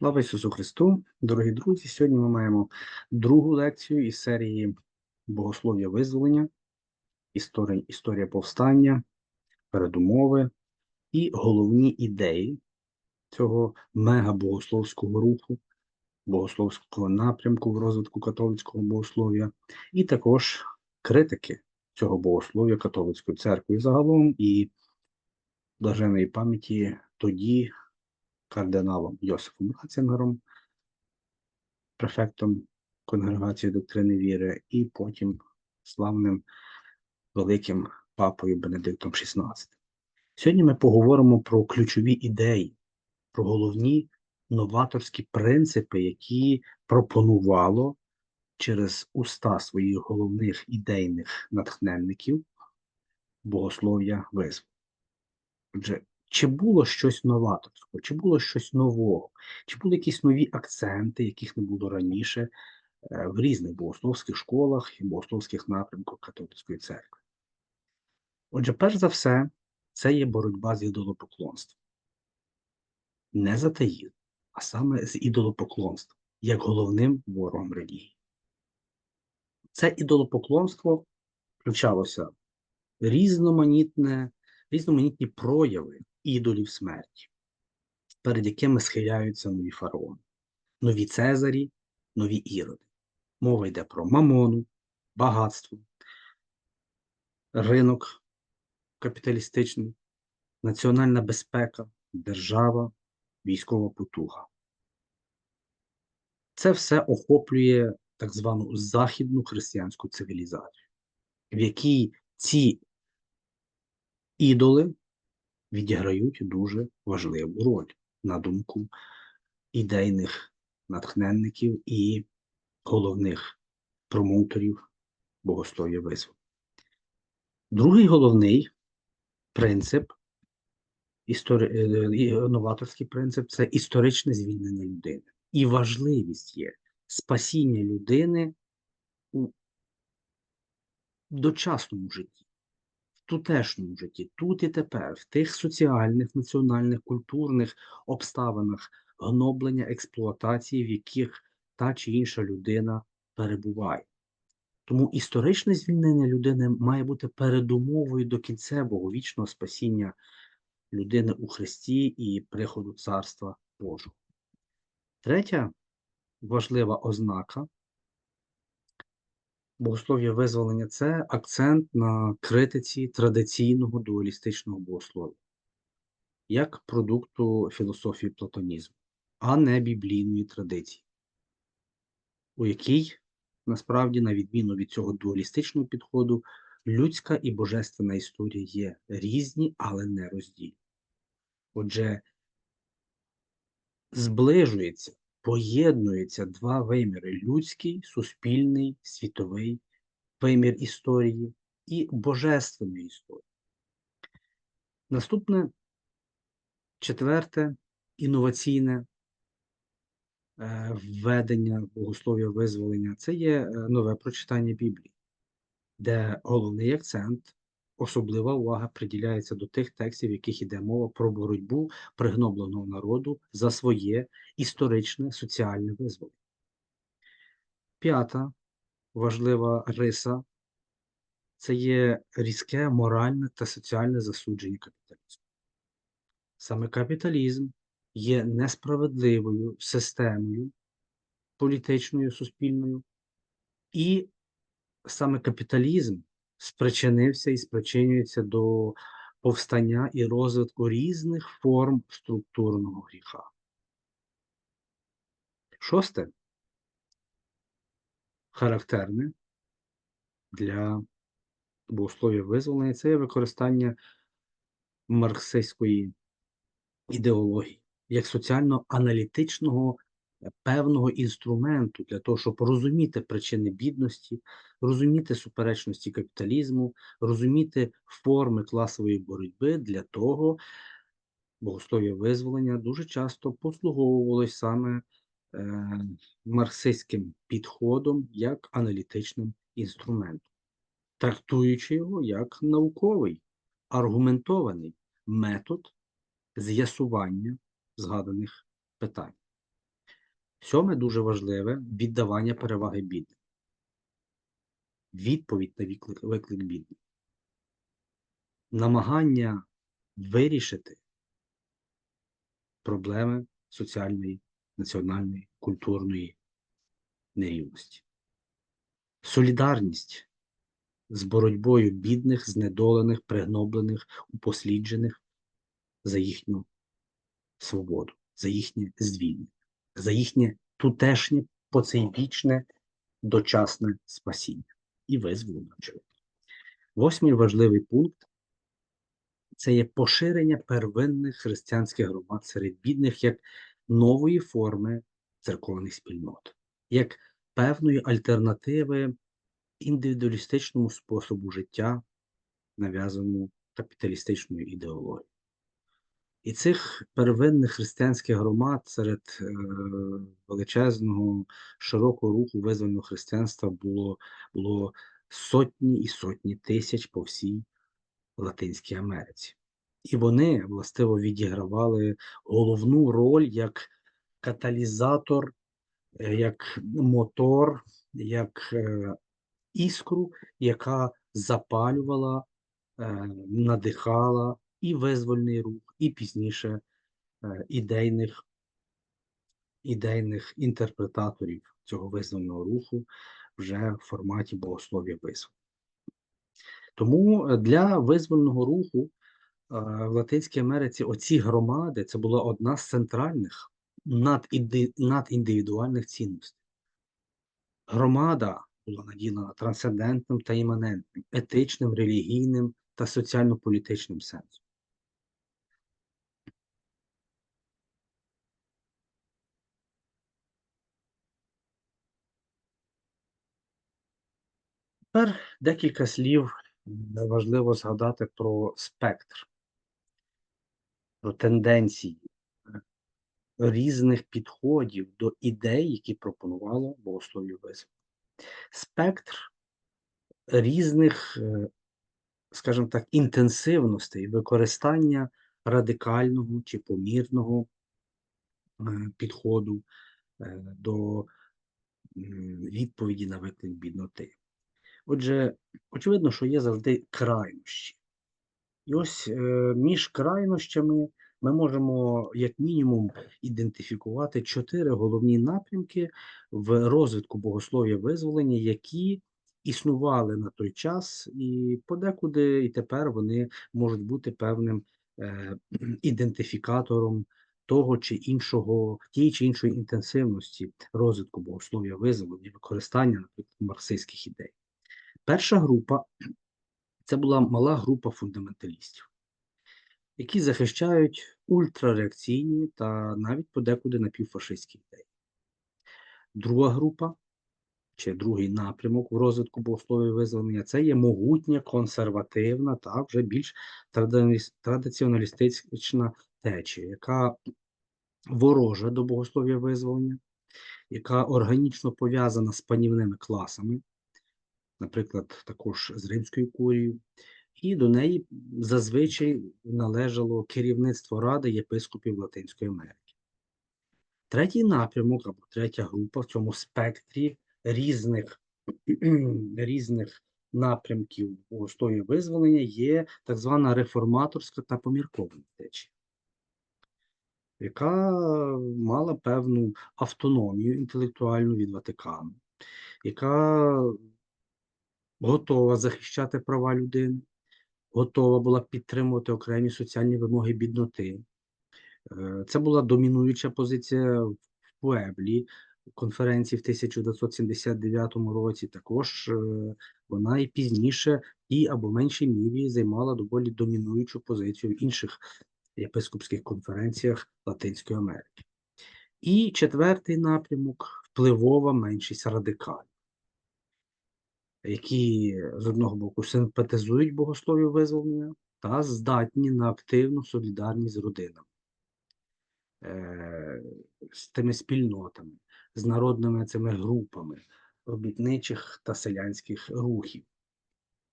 Слава Ісусу Христу, дорогі друзі! Сьогодні ми маємо другу лекцію із серії Богослов'я визволення, історія, історія повстання, передумови і головні ідеї цього мега-богословського руху, богословського напрямку в розвитку католицького богослов'я, і також критики цього богослов'я католицької церкви загалом і блаженої пам'яті тоді кардиналом Йосифом Ратцингером, префектом Конгрегації доктрини віри, і потім славним великим папою Бенедиктом XVI. Сьогодні ми поговоримо про ключові ідеї, про головні новаторські принципи, які пропонувало через уста своїх головних ідейних натхненників богослов'я визволення. Отже, чи було щось новаторського, чи було щось нового, чи були якісь нові акценти, яких не було раніше е, в різних богословських школах і богословських напрямках католицької церкви? Отже, перш за все, це є боротьба з ідолопоклонством. Не з атеїзмом, а саме з ідолопоклонством, як головним ворогом релігії. Це ідолопоклонство включалося різноманітне, різноманітні прояви ідолів смерті, перед якими схиляються нові фараони, нові Цезарі, нові іроди. Мова йде про мамону, багатство, ринок капіталістичний, національна безпека, держава, військова потуга. Це все охоплює так звану західну християнську цивілізацію, в якій ці ідоли відіграють дуже важливу роль на думку ідейних натхненників і головних промоутерів богослов'я визволення. Другий головний принцип, істори... Е, новаторський принцип це історичне звільнення людини. І важливість є спасіння людини у дочасному житті тутешньому житті, тут і тепер, в тих соціальних, національних, культурних обставинах гноблення експлуатації, в яких та чи інша людина перебуває. Тому історичне звільнення людини має бути передумовою до кінцевого вічного спасіння людини у Христі і приходу Царства Божого. Третя важлива ознака Богослов'я визволення це акцент на критиці традиційного дуалістичного богослов'я, як продукту філософії платонізму, а не біблійної традиції, у якій насправді, на відміну від цього дуалістичного підходу, людська і божественна історія є різні, але не роздільні. Отже, зближується поєднуються два виміри людський, суспільний, світовий вимір історії і божественної історії. Наступне четверте інноваційне е, введення богослов'я визволення це є е, нове прочитання Біблії, де головний акцент Особлива увага приділяється до тих текстів, в яких йде мова про боротьбу пригнобленого народу за своє історичне соціальне визволення. П'ята важлива риса це є різке моральне та соціальне засудження капіталізму. Саме капіталізм є несправедливою системою політичною, суспільною, і саме капіталізм спричинився і спричинюється до повстання і розвитку різних форм структурного гріха. Шосте характерне для богослов'я визволення це є використання марксистської ідеології як соціально-аналітичного певного інструменту для того, щоб розуміти причини бідності, розуміти суперечності капіталізму, розуміти форми класової боротьби для того, богослов'я визволення дуже часто послуговувалось саме е, марксистським підходом як аналітичним інструментом, трактуючи його як науковий, аргументований метод з'ясування згаданих питань. Сьоме дуже важливе віддавання переваги бідним. Відповідь на виклик, виклик бідних. Намагання вирішити проблеми соціальної, національної, культурної нерівності. Солідарність з боротьбою бідних, знедолених, пригноблених, упосліджених за їхню свободу, за їхнє звільнення, за їхнє тутешнє поцейвічне дочасне спасіння і визволення. Восьмий важливий пункт це є поширення первинних християнських громад серед бідних як нової форми церковних спільнот, як певної альтернативи індивідуалістичному способу життя, нав'язаному капіталістичною ідеологією. І цих первинних християнських громад серед е, величезного широкого руху визвольного християнства було, було сотні і сотні тисяч по всій Латинській Америці. І вони властиво відігравали головну роль як каталізатор, е, як мотор, як е, іскру, яка запалювала, надихала і визвольний рух, і пізніше е, ідейних, ідейних інтерпретаторів цього визвольного руху вже в форматі богослов'я визволення. Тому для визвольного руху е, в Латинській Америці оці громади це була одна з центральних надіндивідуальних цінностей. Громада була наділена трансцендентним та іманентним, етичним, релігійним та соціально-політичним сенсом. Тепер декілька слів важливо згадати про спектр, про тенденції різних підходів до ідей, які пропонувало богослов'я визволення. Спектр різних, е, скажімо так, інтенсивностей використання радикального чи помірного е, підходу е, до відповіді на виклик бідноти. Отже, очевидно, що є завжди крайнощі. І ось е, між крайнощами ми можемо, як мінімум, ідентифікувати чотири головні напрямки в розвитку богослов'я визволення, які існували на той час, і подекуди і тепер вони можуть бути певним е, ідентифікатором того чи іншого, тієї чи іншої інтенсивності розвитку богослов'я визволення, використання, наприклад, марксистських ідей. Перша група це була мала група фундаменталістів, які захищають ультрареакційні та навіть подекуди напівфашистські ідеї. Друга група, чи другий напрямок в розвитку богослов'я визволення це є могутня, консервативна та вже більш традиціоналістична течія, яка ворожа до богослов'я визволення, яка органічно пов'язана з панівними класами, наприклад, також з римською курією, і до неї зазвичай належало керівництво Ради єпископів Латинської Америки. Третій напрямок або третя група в цьому спектрі різних, різних напрямків богослов'я визволення є так звана реформаторська та поміркована течія, яка мала певну автономію інтелектуальну від Ватикану, яка готова захищати права людини, готова була підтримувати окремі соціальні вимоги бідноти. Е, Це була домінуюча позиція в Пуеблі конференції в 1979 році. Також е, вона і пізніше тій або меншій мірі займала доволі домінуючу позицію в інших єпископських конференціях Латинської Америки. І четвертий напрямок впливова меншість радикалів які з одного боку симпатизують богослов'ю визволення та здатні на активну солідарність з родинами, е, з тими спільнотами, з народними цими групами робітничих та селянських рухів.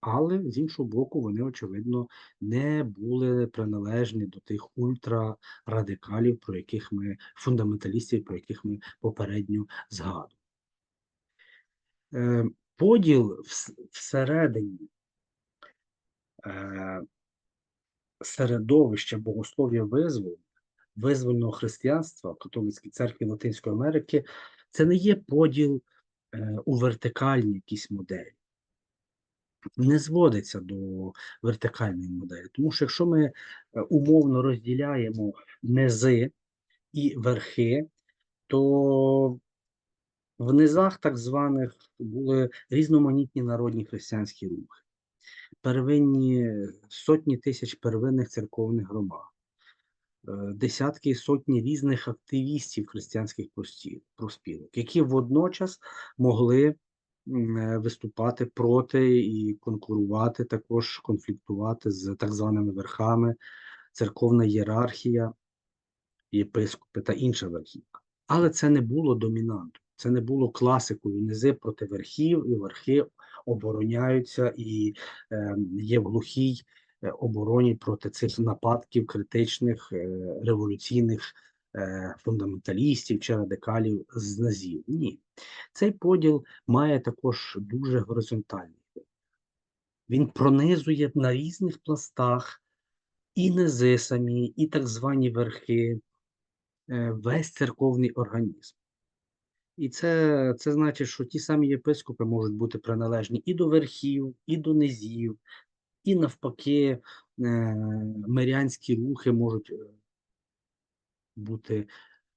Але з іншого боку, вони, очевидно, не були приналежні до тих ультрарадикалів, про яких ми фундаменталістів, про яких ми попередньо згадували. Поділ всередині е, середовища богослов'я визволення, визвольного християнства католицькій церкві Латинської Америки, це не є поділ е, у вертикальні якісь моделі. Не зводиться до вертикальної моделі. Тому що якщо ми е, умовно розділяємо низи і верхи, то в низах так званих були різноманітні народні християнські рухи, первинні сотні тисяч первинних церковних громад, е, десятки і сотні різних активістів християнських проспілок, які водночас могли е, виступати проти і конкурувати, також конфліктувати з так званими верхами, церковна ієрархія, єпископи та інша верхівка. Але це не було домінантом, це не було класикою. Низи проти верхів, і верхи обороняються і е, є в глухій е, обороні проти цих нападків критичних е, революційних е, фундаменталістів чи радикалів з низів. Ні. Цей поділ має також дуже горизонтальний. Він пронизує на різних пластах і низи самі, і так звані верхи, е, весь церковний організм. І це, це значить, що ті самі єпископи можуть бути приналежні і до верхів, і до низів, і навпаки, е, мирянські рухи можуть е, бути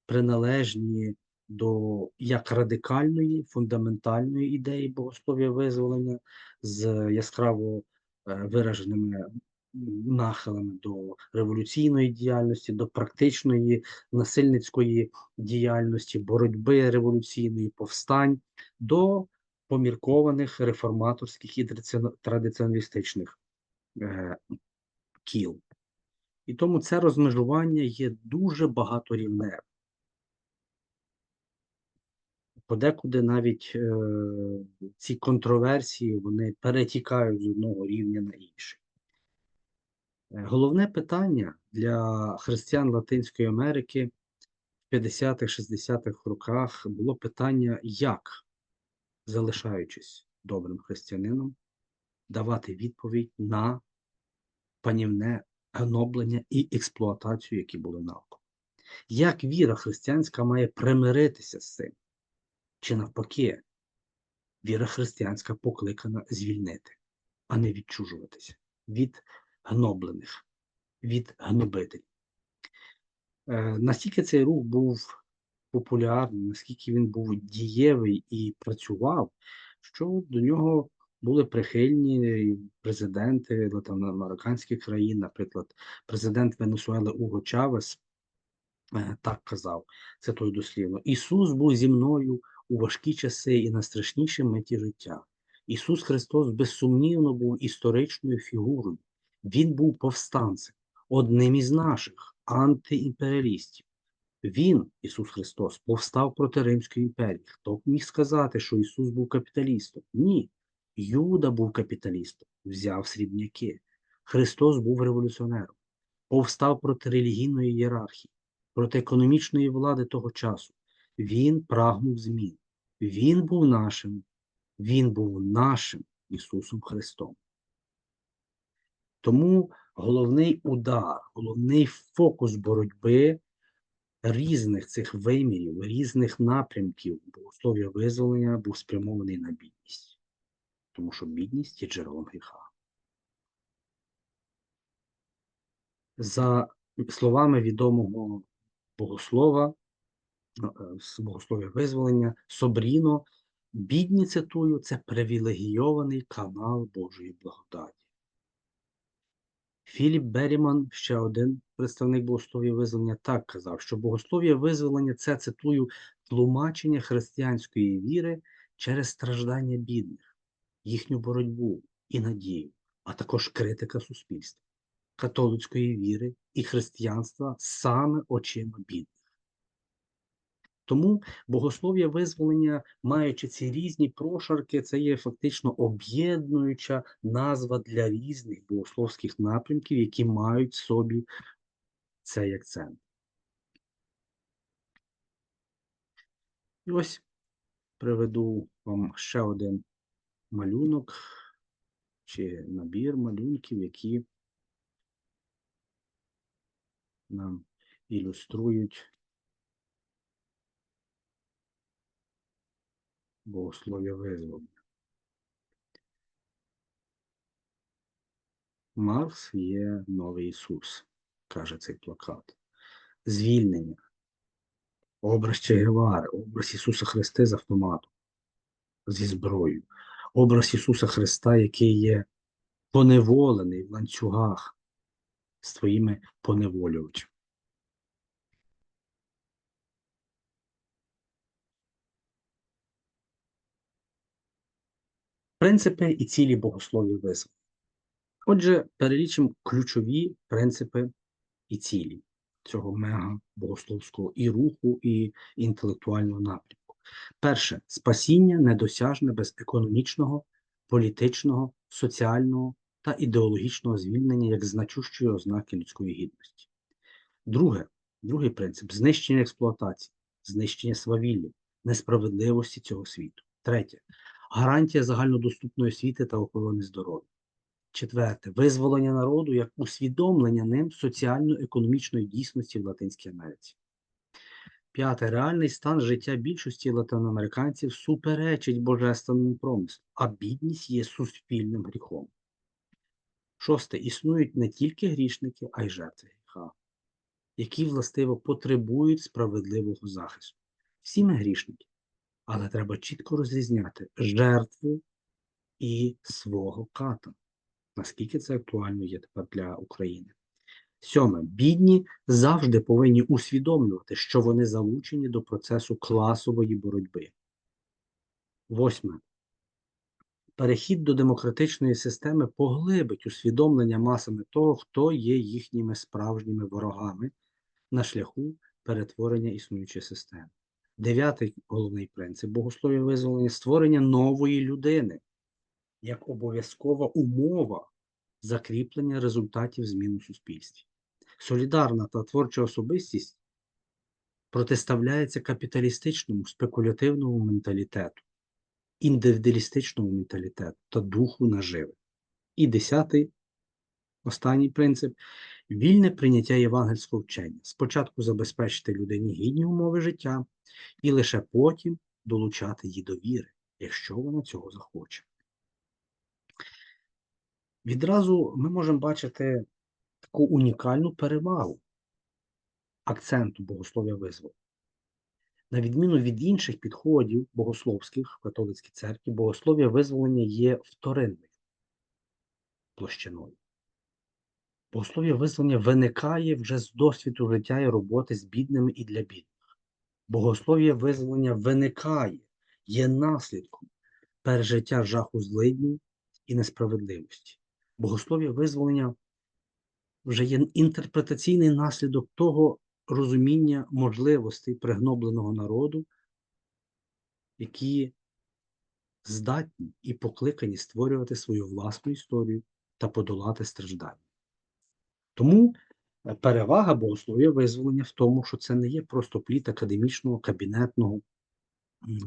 приналежні до як радикальної, фундаментальної ідеї богослов'я визволення з яскраво е, вираженими нахилами до революційної діяльності, до практичної насильницької діяльності, боротьби революційної повстань, до поміркованих реформаторських і традиціоналістичних е, кіл. І тому це розмежування є дуже багаторівневим. Подекуди навіть е, ці контроверсії вони перетікають з одного рівня на інший. Е, Головне питання для християн Латинської Америки в 50-х-60-х роках було питання, як, залишаючись добрим християнином, давати відповідь на панівне гноблення і експлуатацію, які були навколо. Як віра християнська має примиритися з цим? Чи навпаки, віра християнська покликана звільнити, а не відчужуватися від гноблених, від гнобителів. Е, Наскільки цей рух був популярний, наскільки він був дієвий і працював, що до нього були прихильні президенти латиноамериканських країн, наприклад, президент Венесуели Уго Чавес е, так казав, цитую дослівно: Ісус був зі мною у важкі часи і на страшніші миті життя. Ісус Христос безсумнівно був історичною фігурою. Він був повстанцем, одним із наших антиімперіалістів. Він, Ісус Христос, повстав проти Римської імперії. Хто б міг сказати, що Ісус був капіталістом? Ні. Юда був капіталістом, взяв срібняки. Христос був революціонером, повстав проти релігійної ієрархії, проти економічної влади того часу. Він прагнув змін. Він був нашим, він був нашим Ісусом Христом. Тому головний удар, головний фокус боротьби різних цих вимірів, різних напрямків богослов'я визволення був спрямований на бідність. Тому що бідність є джерелом гріха. За словами відомого богослова, е, богослов'я визволення, Собріно, бідні, цитую, це привілегійований канал Божої благодаті. Філіп Беріман, ще один представник богослов'я визволення, так казав, що богослов'я визволення це, цитую, тлумачення християнської віри через страждання бідних, їхню боротьбу і надію, а також критика суспільства, католицької віри і християнства саме очима бідних. Тому богослов'я визволення, маючи ці різні прошарки, це є фактично об'єднуюча назва для різних богословських напрямків, які мають в собі цей акцент. І ось приведу вам ще один малюнок чи набір малюнків, які нам ілюструють богослов'я визволення. Марс є новий Ісус, каже цей плакат. Звільнення, образ Че Гевари, образ Ісуса Христа з автоматом, зі зброєю, образ Ісуса Христа, який є поневолений в ланцюгах з твоїми поневолювачами. Принципи і цілі богослов'я визволення. Отже, перелічимо ключові принципи і цілі цього мега богословського і руху, і інтелектуального напрямку. Перше спасіння недосяжне без економічного, політичного, соціального та ідеологічного звільнення як значущої ознаки людської гідності. Друге, другий принцип знищення експлуатації, знищення свавілля, несправедливості цього світу. Третє гарантія загальнодоступної освіти та охорони здоров'я. Четверте визволення народу як усвідомлення ним соціально-економічної дійсності в Латинській Америці. П'яте реальний стан життя більшості латиноамериканців суперечить божественному промислу, а бідність є суспільним гріхом. Шосте існують не тільки грішники, а й жертви гріха, які властиво потребують справедливого захисту. Всі ми грішники, але треба чітко розрізняти жертву і свого ката. Наскільки це актуально є тепер для України? Сьоме, бідні завжди повинні усвідомлювати, що вони залучені до процесу класової боротьби. Восьме. Перехід до демократичної системи поглибить усвідомлення масами того, хто є їхніми справжніми ворогами на шляху перетворення існуючої системи. Дев'ятий головний принцип богослов'я визволення створення нової людини як обов'язкова умова закріплення результатів змін у суспільстві. Солідарна та творча особистість протиставляється капіталістичному спекулятивному менталітету, індивідуалістичному менталітету та духу наживи. І десятий, останній принцип вільне прийняття євангельського вчення. Спочатку забезпечити людині гідні умови життя, і лише потім долучати її до віри, якщо вона цього захоче. Відразу ми можемо бачити таку унікальну перевагу акценту богослов'я визволення. На відміну від інших підходів богословських в католицькій церкві, богослов'я визволення є вторинною площиною. Богослов'я визволення виникає вже з досвіду життя і роботи з бідними і для бідних. Богослов'я визволення виникає, є наслідком пережиття жаху злиднів і несправедливості. Богослов'я визволення вже є інтерпретаційний наслідок того розуміння можливостей пригнобленого народу, які здатні і покликані створювати свою власну історію та подолати страждання. Тому е, перевага богослов'я визволення в тому, що це не є просто пліт академічного кабінетного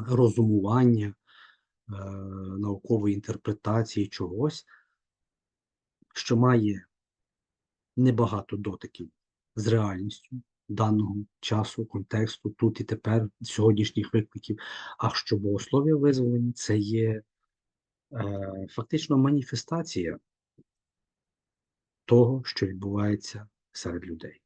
розумування, е, наукової інтерпретації чогось, що має небагато дотиків з реальністю даного часу, контексту, тут і тепер, сьогоднішніх викликів, а що богослов'я визволення це є е, фактично маніфестація того, що відбувається серед людей.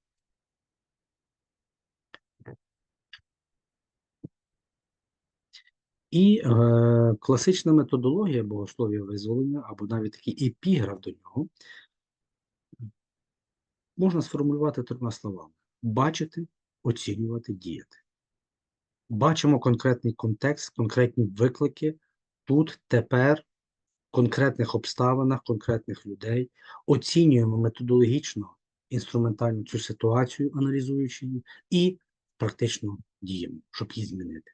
І е, класична методологія богослов'я визволення, або навіть такий епіграф до нього, можна сформулювати трьома словами: бачити, оцінювати, діяти. Бачимо конкретний контекст, конкретні виклики тут, тепер, конкретних обставинах, конкретних людей, оцінюємо методологічно, інструментально цю ситуацію, аналізуючи її, і практично діємо, щоб її змінити.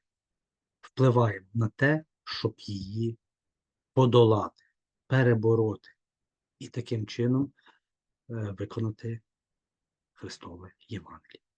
Впливаємо на те, щоб її подолати, перебороти і таким чином е, виконати Христове Євангеліє.